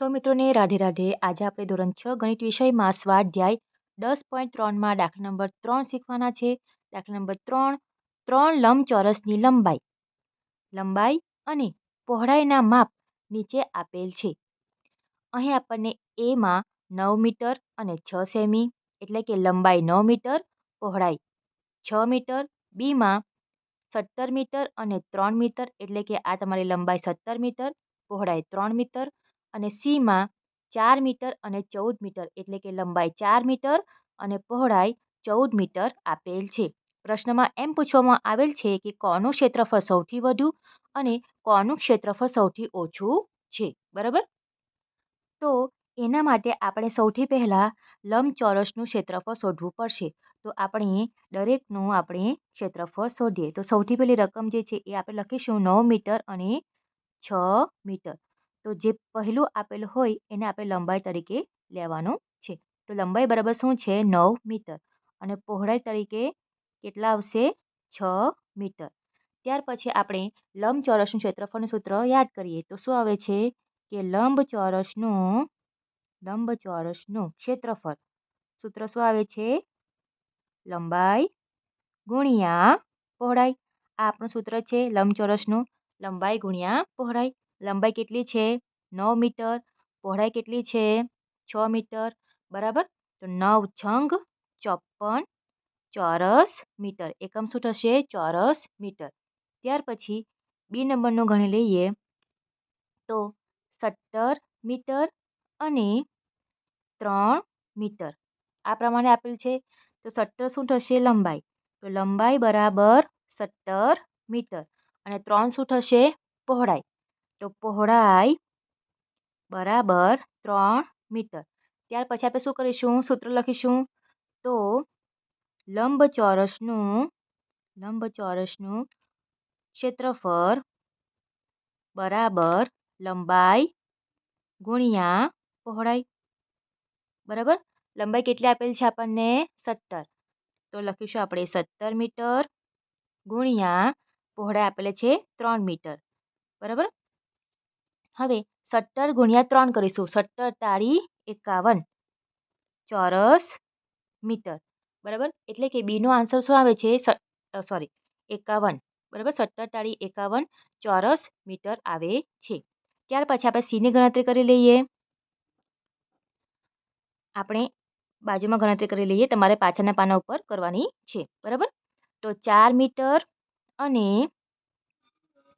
સૌ મિત્રોને રાધે રાધે. આજે આપણે ધોરણ છ ગણિત વિષયમાં સ્વાધ્યાય દસ પોઈન્ટ ત્રણમાં દાખલા નંબર ત્રણ શીખવાના છે. દાખલા નંબર ત્રણ ત્રણ લંબચોરસની લંબાઈ. લંબાઈ અને પહોળાઈના માપ નીચે આપેલ છે. અહીં આપણને એમાં નવ મીટર અને છ સેમી, એટલે કે લંબાઈ નવ મીટર, પહોળાઈ છ મીટર બીમાં સત્તર મીટર અને ત્રણ મીટર, એટલે કે આ તમારી લંબાઈ સત્તર મીટર, પહોળાઈ ત્રણ મીટર અને સીમાં ચાર મીટર અને ચૌદ મીટર એટલે કે લંબાઈ ચાર મીટર અને પહોળાઈ ચૌદ મીટર આપેલ છે. પ્રશ્નમાં એમ પૂછવામાં આવેલ છે કે કોનું ક્ષેત્રફળ સૌથી વધુ અને કોનું ક્ષેત્રફળ સૌથી ઓછું છે? બરાબર? તો એના માટે આપણે સૌથી પહેલાં લંબચોરસનું ક્ષેત્રફળ શોધવું પડશે. તો આપણે દરેકનું આપણે ક્ષેત્રફળ શોધીએ. તો સૌથી પહેલી રકમ જે છે એ આપણે લખીશું નવ મીટર અને છ મીટર. તો જે પહેલું આપેલું હોય એને આપણે લંબાઈ તરીકે લેવાનું છે. તો લંબાઈ બરાબર શું છે? નવ મીટર. અને પહોળાઈ તરીકે કેટલા આવશે? છ મીટર. ત્યાર પછી આપણે લંબચોરસનું ક્ષેત્રફળનું સૂત્ર યાદ કરીએ. તો શું આવે છે? કે લંબચોરસનું લંબચોરસનું ક્ષેત્રફળ. સૂત્ર શું આવે છે? લંબાઈ ગુણ્યા પહોળાઈ. આ આપણું સૂત્ર છે લંબચોરસનું લંબાઈ ગુણ્યા પહોળાઈ. લંબાઈ કેટલી છે? નવ મીટર. પહોળાઈ કેટલી છે? છ મીટર. બરાબર? તો નવ છંગ ચોપન ચોરસ મીટર. એકમ શું થશે? ચોરસ મીટર. ત્યાર પછી બી નંબરનું ગણી લઈએ તો સત્તર મીટર અને ત્રણ મીટર. આ પ્રમાણે આપેલ છે. તો સત્તર શું થશે? લંબાઈ. તો લંબાઈ બરાબર સત્તર મીટર. અને ત્રણ શું થશે? પહોળાઈ. તો પહોળાઈ બરાબર ત્રણ મીટર. ત્યાર પછી આપણે શું કરીશું? સૂત્ર લખીશું. તો લંબચોરસનું લંબચોરસનું ક્ષેત્રફળ બરાબર લંબાઈ ગુણ્યા પહોળાઈ. બરાબર? લંબાઈ કેટલી આપેલ છે આપણને? સત્તર. તો લખીશું આપણે સત્તર મીટર ગુણ્યા પહોળાઈ આપેલ છે ત્રણ મીટર. બરાબર? હવે સત્તર ગુણ્યા ત્રણ કરીશું. સત્તર તાળી એકાવન. ચોરસ મીટર. બરાબર? એટલે કે બીનો આન્સર શું આવે છે? સોરી એકાવન. બરાબર? સત્તર તાળી એકાવન, ચોરસ મીટર આવે છે. ત્યાર પછી આપણે સીની ગણતરી કરી લઈએ. આપણે બાજુમાં ગણતરી કરી લઈએ, તમારે પાછળના પાના ઉપર કરવાની છે. બરાબર? તો ચાર મીટર અને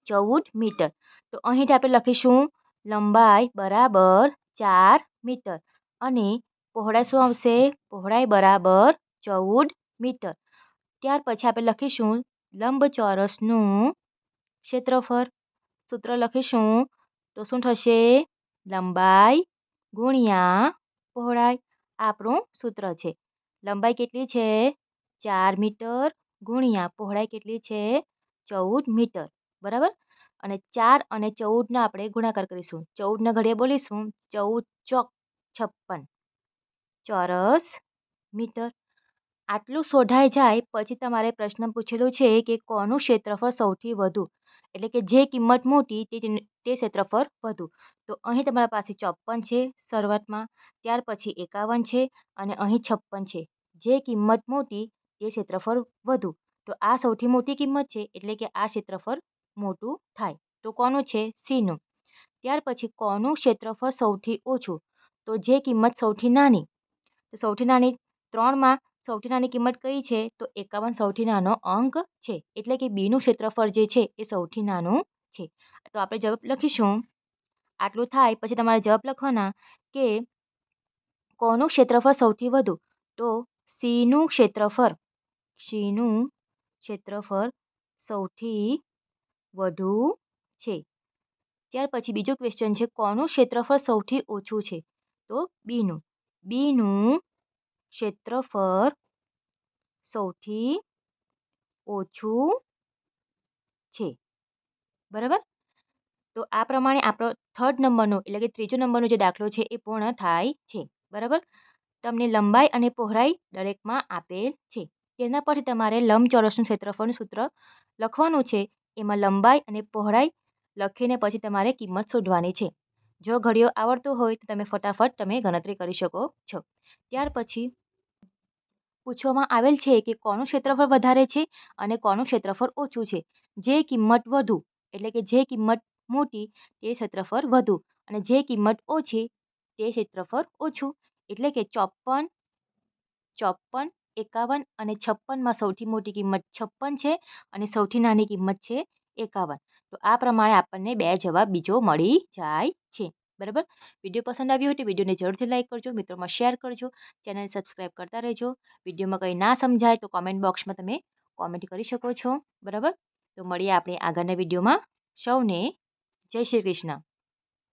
ચૌદ મીટર. તો અહીંથી આપણે લખીશું લંબાઈ બરાબર ચાર મીટર અને પહોળાઈ શું આવશે? પહોળાઈ બરાબર ચૌદ મીટર. ત્યાર પછી આપણે લખીશું લંબચોરસનું ક્ષેત્રફળ. સૂત્ર લખીશું તો શું થશે? લંબાઈ ગુણ્યા પહોળાઈ. આપણું સૂત્ર છે. લંબાઈ કેટલી છે? ચાર મીટર ગુણ્યા પહોળાઈ કેટલી છે? ચૌદ મીટર. બરાબર? અને ચાર અને ચૌદના આપણે ગુણાકાર કરીશું. ચૌદના ઘડીએ બોલીશું, ચૌદ ચોક છપ્પન. ચોરસ મીટર. આટલું શોધાઈ જાય પછી તમારે પ્રશ્ન પૂછેલો છે કે કોનું ક્ષેત્રફળ સૌથી વધુ? એટલે કે જે કિંમત મોટી તે તે ક્ષેત્રફળ વધુ. તો અહીં તમારા પાસે ચોપન છે શરૂઆતમાં, ત્યાર પછી એકાવન છે અને અહીં છપ્પન છે. જે કિંમત મોટી તે ક્ષેત્રફળ વધુ. તો આ સૌથી મોટી કિંમત છે એટલે કે આ ક્ષેત્રફળ મોટું થાય. તો કોનું છે? સીનું. ત્યાર પછી કોનું ક્ષેત્રફળ સૌથી ઓછું? તો જે કિંમત સૌથી નાની. તો સૌથી નાની ત્રણમાં સૌથી નાની કિંમત કઈ છે? તો એકાવન સૌથી નાનો અંક છે. એટલે કે બીનું ક્ષેત્રફળ જે છે એ સૌથી નાનું છે. તો આપણે જવાબ લખીશું. આટલું થાય પછી તમારે જવાબ લખવાના કે કોનું ક્ષેત્રફળ સૌથી વધુ? તો સીનું ક્ષેત્રફળ. સીનું ક્ષેત્રફળ સૌથી વધુ છે. ત્યાર પછી બીજો ક્વેશ્ચન છે, કોનું ક્ષેત્રફળ સૌથી ઓછું છે? તો બીનું બીનું ક્ષેત્રફળ સૌથી ઓછું છે. બરાબર? તો આ પ્રમાણે આપણો થર્ડ નંબરનો, એટલે કે ત્રીજો નંબરનો જે દાખલો છે, એ પૂર્ણ થાય છે. બરાબર? તમને લંબાઈ અને પહોળાઈ દરેકમાં આપેલ છે. તેના પરથી તમારે લંબચોરસનું ક્ષેત્રફળનું સૂત્ર લખવાનું છે. એમાં લંબાઈ અને પહોળાઈ લખીને પછી તમારે કિંમત શોધવાની છે. જો ઘડીઓ આવડતો હોય તો તમે ફટાફટ તમે ગણતરી કરી શકો છો. ત્યાર પછી પૂછવામાં આવેલ છે કે કોનું ક્ષેત્રફળ વધારે છે અને કોનું ક્ષેત્રફળ ઓછું છે. જે કિંમત વધુ એટલે કે જે કિંમત મોટી તે ક્ષેત્રફળ વધુ અને જે કિંમત ઓછી તે ક્ષેત્રફળ ઓછું. એટલે કે ચોપન ચોપન એકાવન અને છપ્પનમાં સૌથી મોટી કિંમત છપ્પન છે અને સૌથી નાની કિંમત છે એકાવન. તો આ પ્રમાણે આપણને બે જવાબ બીજો મળી જાય છે. બરાબર? વીડિયો પસંદ આવ્યો હોય તો વિડીયોને જરૂરથી લાઈક કરજો, મિત્રોમાં શેર કરજો, ચેનલ સબસ્ક્રાઈબ કરતા રહેજો. વિડીયોમાં કંઈ ના સમજાય તો કોમેન્ટ બોક્સમાં તમે કોમેન્ટ કરી શકો છો. બરાબર? તો મળીએ આપણે આગળના વિડીયોમાં. સૌને જય શ્રી કૃષ્ણ.